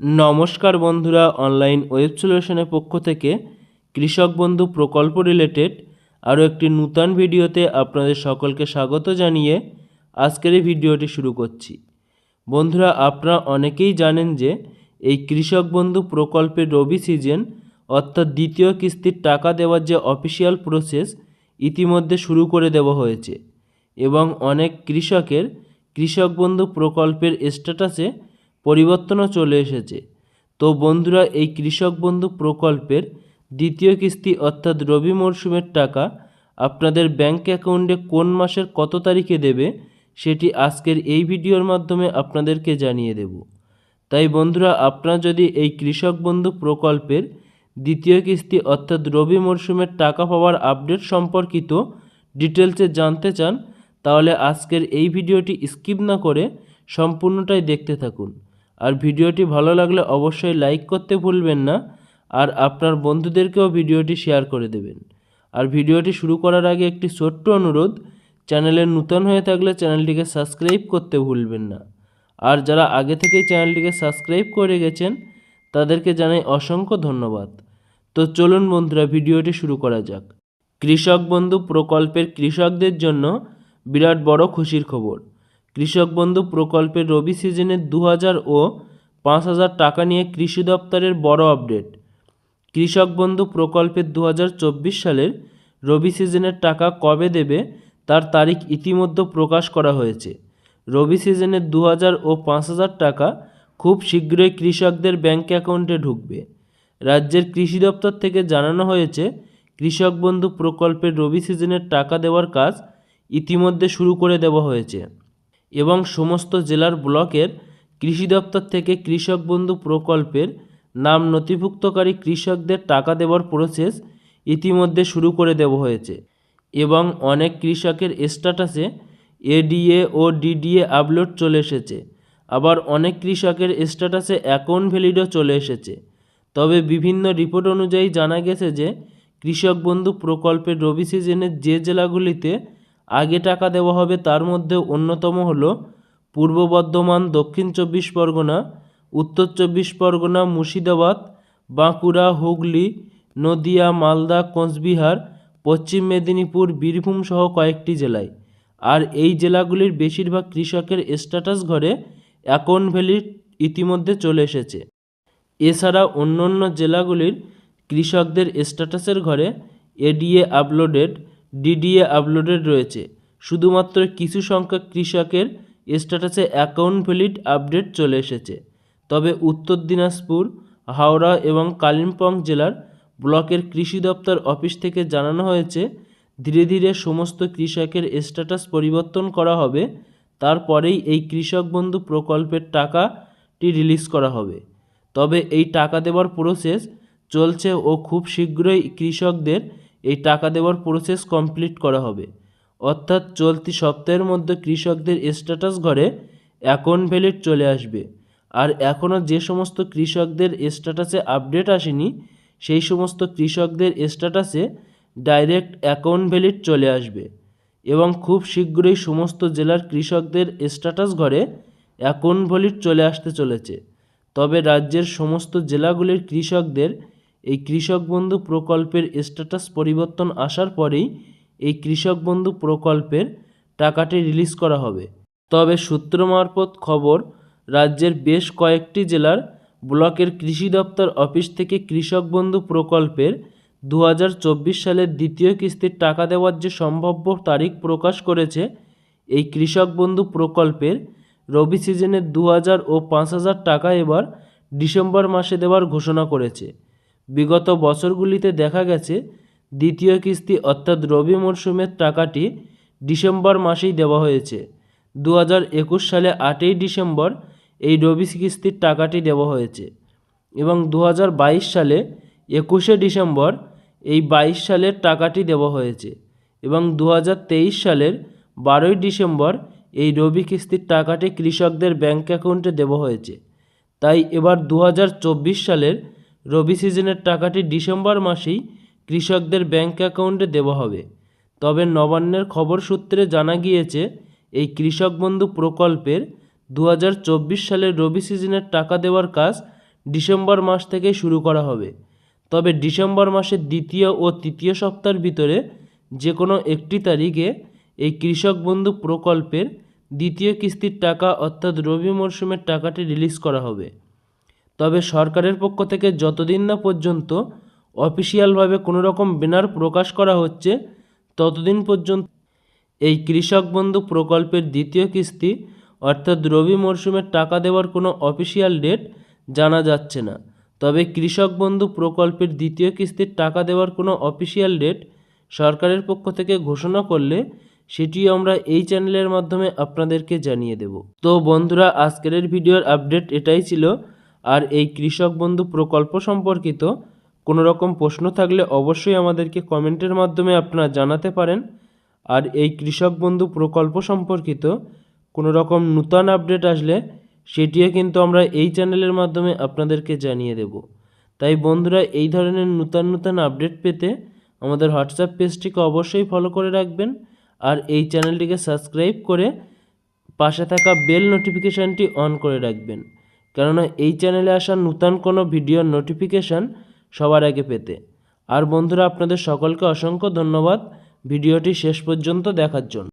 নমস্কার বন্ধুরা online web সলিউশনের পক্ষ থেকে কৃষক বন্ধু প্রকল্প রিলেটেড আরও একটি নূতন ভিডিওতে আপনাদের সকলকে স্বাগত জানিয়ে আজকের এই ভিডিওটি শুরু করছি। বন্ধুরা, আপনারা অনেকেই জানেন যে এই কৃষক বন্ধু প্রকল্পের রবি সিজন অর্থাৎ দ্বিতীয় কিস্তির টাকা দেওয়ার যে অফিসিয়াল প্রসেস ইতিমধ্যে শুরু করে দেওয়া হয়েছে। এবং অনেক কৃষকের কৃষক বন্ধু প্রকল্পের স্ট্যাটাসে পরিবর্তনও চলে এসেছে। তো বন্ধুরা, এই কৃষক বন্ধু প্রকল্পের দ্বিতীয় কিস্তি অর্থাৎ রবি মরশুমের টাকা আপনাদের ব্যাংক অ্যাকাউন্টে কোন মাসের কত তারিখে দেবে সেটি আজকের এই ভিডিওর মাধ্যমে আপনাদেরকে জানিয়ে দেব। তাই বন্ধুরা, আপনারা যদি এই কৃষক বন্ধু প্রকল্পের দ্বিতীয় কিস্তি অর্থাৎ রবি মরশুমের টাকা পাওয়ার আপডেট সম্পর্কিত ডিটেলসে জানতে চান, তাহলে আজকের এই ভিডিওটি স্কিপ না করে সম্পূর্ণটাই দেখতে থাকুন। আর ভিডিওটি ভালো লাগলে অবশ্যই লাইক করতে ভুলবেন না, আর আপনার বন্ধুদেরকেও ভিডিওটি শেয়ার করে দেবেন। আর ভিডিওটি শুরু করার আগে একটি ছোট্ট অনুরোধ, চ্যানেলে নূতন হয়ে থাকলে চ্যানেলটিকে সাবস্ক্রাইব করতে ভুলবেন না। আর যারা আগে থেকেই চ্যানেলটিকে সাবস্ক্রাইব করে গেছেন, তাদেরকে জানাই অসংখ্য ধন্যবাদ। তো চলুন বন্ধুরা, ভিডিওটি শুরু করা যাক। কৃষক বন্ধু প্রকল্পের কৃষকদের জন্য বিরাট বড় খুশির খবর। কৃষক বন্ধু প্রকল্পের রবি সিজনে দু হাজার ও পাঁচ হাজার টাকা নিয়ে কৃষি দপ্তরের বড় আপডেট। কৃষক বন্ধু প্রকল্পের দু হাজার চব্বিশ সালের রবি সিজনের টাকা কবে দেবে তার তারিখ ইতিমধ্যে প্রকাশ করা হয়েছে। রবি সিজনে দু হাজার ও পাঁচ হাজার টাকা খুব শীঘ্রই কৃষকদের ব্যাঙ্ক অ্যাকাউন্টে ঢুকবে। রাজ্যের কৃষি দপ্তর থেকে জানানো হয়েছে, কৃষক বন্ধু প্রকল্পের রবি সিজনের টাকা দেওয়ার কাজ ইতিমধ্যে শুরু করে দেওয়া হয়েছে। এবং সমস্ত জেলার ব্লকের কৃষি দপ্তর থেকে কৃষক বন্ধু প্রকল্পের নাম নথিভুক্তকারী কৃষকদের টাকা দেওয়ার প্রসেস ইতিমধ্যে শুরু করে দেওয়া হয়েছে এবং অনেক কৃষকের স্ট্যাটাসে এডিএ ও ডিডিএ আপলোড চলে এসেছে। আবার অনেক কৃষকের স্ট্যাটাসে অ্যাকাউন্ট ভ্যালিডও চলে এসেছে। তবে বিভিন্ন রিপোর্ট অনুযায়ী জানা গেছে যে, কৃষক বন্ধু প্রকল্পের রবি সিজনের যে জেলাগুলিতে আগে টাকা দেওয়া হবে তার মধ্যে অন্যতম হল পূর্ব বর্ধমান, দক্ষিণ চব্বিশ পরগনা, উত্তর চব্বিশ পরগনা, মুর্শিদাবাদ, বাঁকুড়া, হুগলি, নদিয়া, মালদা, কোচবিহার, পশ্চিম মেদিনীপুর, বীরভূম সহ কয়েকটি জেলায়। আর এই জেলাগুলির বেশিরভাগ কৃষকের স্ট্যাটাস ঘরে অ্যাকাউন্ট ভ্যালি ইতিমধ্যে চলে এসেছে। এছাড়া অন্য অন্য জেলাগুলির কৃষকদের স্ট্যাটাসের ঘরে এডিএ আপলোডেড ডিডিএ আপলোডেড রয়েছে। শুধুমাত্র কিছু সংখ্যক কৃষকের স্ট্যাটাসে অ্যাকাউন্ট ভ্যালিড আপডেট চলে এসেছে। তবে উত্তর দিনাজপুর, হাওড়া এবং কালিম্পং জেলার ব্লকের কৃষি দপ্তর অফিস থেকে জানানো হয়েছে, ধীরে ধীরে সমস্ত কৃষকের স্ট্যাটাস পরিবর্তন করা হবে। তারপরেই এই কৃষক বন্ধু প্রকল্পের টাকাটি রিলিজ করা হবে। তবে এই টাকা দেওয়ার প্রসেস চলছে ও খুব শীঘ্রই কৃষকদের এই টাকা দেওয়ার প্রসেস কমপ্লিট করা হবে। অর্থাৎ চলতি সপ্তাহের মধ্যে কৃষকদের স্ট্যাটাস ঘরে অ্যাকাউন্ট ভ্যালিড চলে আসবে। আর এখনও যে সমস্ত কৃষকদের স্ট্যাটাসে আপডেট আসেনি, সেই সমস্ত কৃষকদের স্ট্যাটাসে ডাইরেক্ট অ্যাকাউন্ট ভ্যালিড চলে আসবে এবং খুব শীঘ্রই সমস্ত জেলার কৃষকদের স্ট্যাটাস ঘরে অ্যাকাউন্ট ভ্যালিড চলে আসতে চলেছে। তবে রাজ্যের সমস্ত জেলাগুলির কৃষকদের এই কৃষক বন্ধু প্রকল্পের স্ট্যাটাস পরিবর্তন আসার পরেই এই কৃষক বন্ধু প্রকল্পের টাকাটি রিলিজ করা হবে। তবে সূত্র মারফত খবর, রাজ্যের বেশ কয়েকটি জেলার ব্লকের কৃষি দপ্তর অফিস থেকে কৃষক বন্ধু প্রকল্পের দু হাজার চব্বিশ সালের দ্বিতীয় কিস্তির টাকা দেওয়ার যে সম্ভাব্য তারিখ প্রকাশ করেছে, এই কৃষক বন্ধু প্রকল্পের রবি সিজনে দু হাজার ও পাঁচ হাজার টাকা এবার ডিসেম্বর মাসে দেওয়ার ঘোষণা করেছে। বিগত বছরগুলিতে দেখা গেছে, দ্বিতীয় কিস্তি অর্থাৎ রবি মরশুমের টাকাটি ডিসেম্বর মাসেই দেওয়া হয়েছে। দু একুশ সালে আটই ডিসেম্বর এই রবি কিস্তির টাকাটি দেওয়া হয়েছে এবং দু বাইশ সালে একুশে ডিসেম্বর এই বাইশ সালের টাকাটি দেওয়া হয়েছে এবং দু তেইশ সালের বারোই ডিসেম্বর এই রবি কিস্তির টাকাটি কৃষকদের ব্যাঙ্ক অ্যাকাউন্টে দেওয়া হয়েছে। তাই এবার দু হাজার চব্বিশ সালের রবি সিজনের টাকাটি ডিসেম্বর মাসেই কৃষকদের ব্যাংক অ্যাকাউন্টে দেওয়া হবে। তবে নবান্নের খবর সূত্রে জানা গিয়েছে, এই কৃষক বন্ধু প্রকল্পের দু হাজার চব্বিশ সালের রবি সিজনের টাকা দেওয়ার কাজ ডিসেম্বর মাস থেকে শুরু করা হবে। তবে ডিসেম্বর মাসের দ্বিতীয় ও তৃতীয় সপ্তাহের ভিতরে যে কোনো একটি তারিখে এই কৃষক বন্ধু প্রকল্পের দ্বিতীয় কিস্তির টাকা অর্থাৎ রবি মরশুমের টাকাটি রিলিজ করা হবে। তবে সরকারের পক্ষ থেকে যতদিন না পর্যন্ত অফিসিয়ালভাবে কোনো রকম ব্যানার প্রকাশ করা হচ্ছে, ততদিন পর্যন্ত এই কৃষক বন্ধু প্রকল্পের দ্বিতীয় কিস্তি, অর্থাৎ রবি মরশুমের টাকা দেওয়ার কোনো অফিসিয়াল ডেট জানা যাচ্ছে না। তবে কৃষক বন্ধু প্রকল্পের দ্বিতীয় কিস্তির টাকা দেওয়ার কোনো অফিসিয়াল ডেট সরকারের পক্ষ থেকে ঘোষণা করলে সেটিও আমরা এই চ্যানেলের মাধ্যমে আপনাদেরকে জানিয়ে দেব। তো বন্ধুরা, আজকের ভিডিওর আপডেট এটাই ছিল। আর এই কৃষক বন্ধু প্রকল্প সম্পর্কিত কোনো রকম প্রশ্ন থাকলে অবশ্যই আমাদেরকে কমেন্টের মাধ্যমে আপনারা জানাতে পারেন। আর এই কৃষক বন্ধু প্রকল্প সম্পর্কিত কোনো রকম নূতন আপডেট আসলে সেটিও কিন্তু আমরা এই চ্যানেলের মাধ্যমে আপনাদেরকে জানিয়ে দেব। তাই বন্ধুরা, এই ধরনের নূতন নূতন আপডেট পেতে আমাদের হোয়াটসঅ্যাপ পেজটিকে অবশ্যই ফলো করে রাখবেন আর এই চ্যানেলটিকে সাবস্ক্রাইব করে পাশে থাকা বেল নোটিফিকেশানটি অন করে রাখবেন। কেননা এই চ্যানেলে আসা নূতন কোনো ভিডিওর নোটিফিকেশান সবার আগে পেতে। আর বন্ধুরা, আপনাদের সকলকে অসংখ্য ধন্যবাদ ভিডিওটি শেষ পর্যন্ত দেখার জন্য।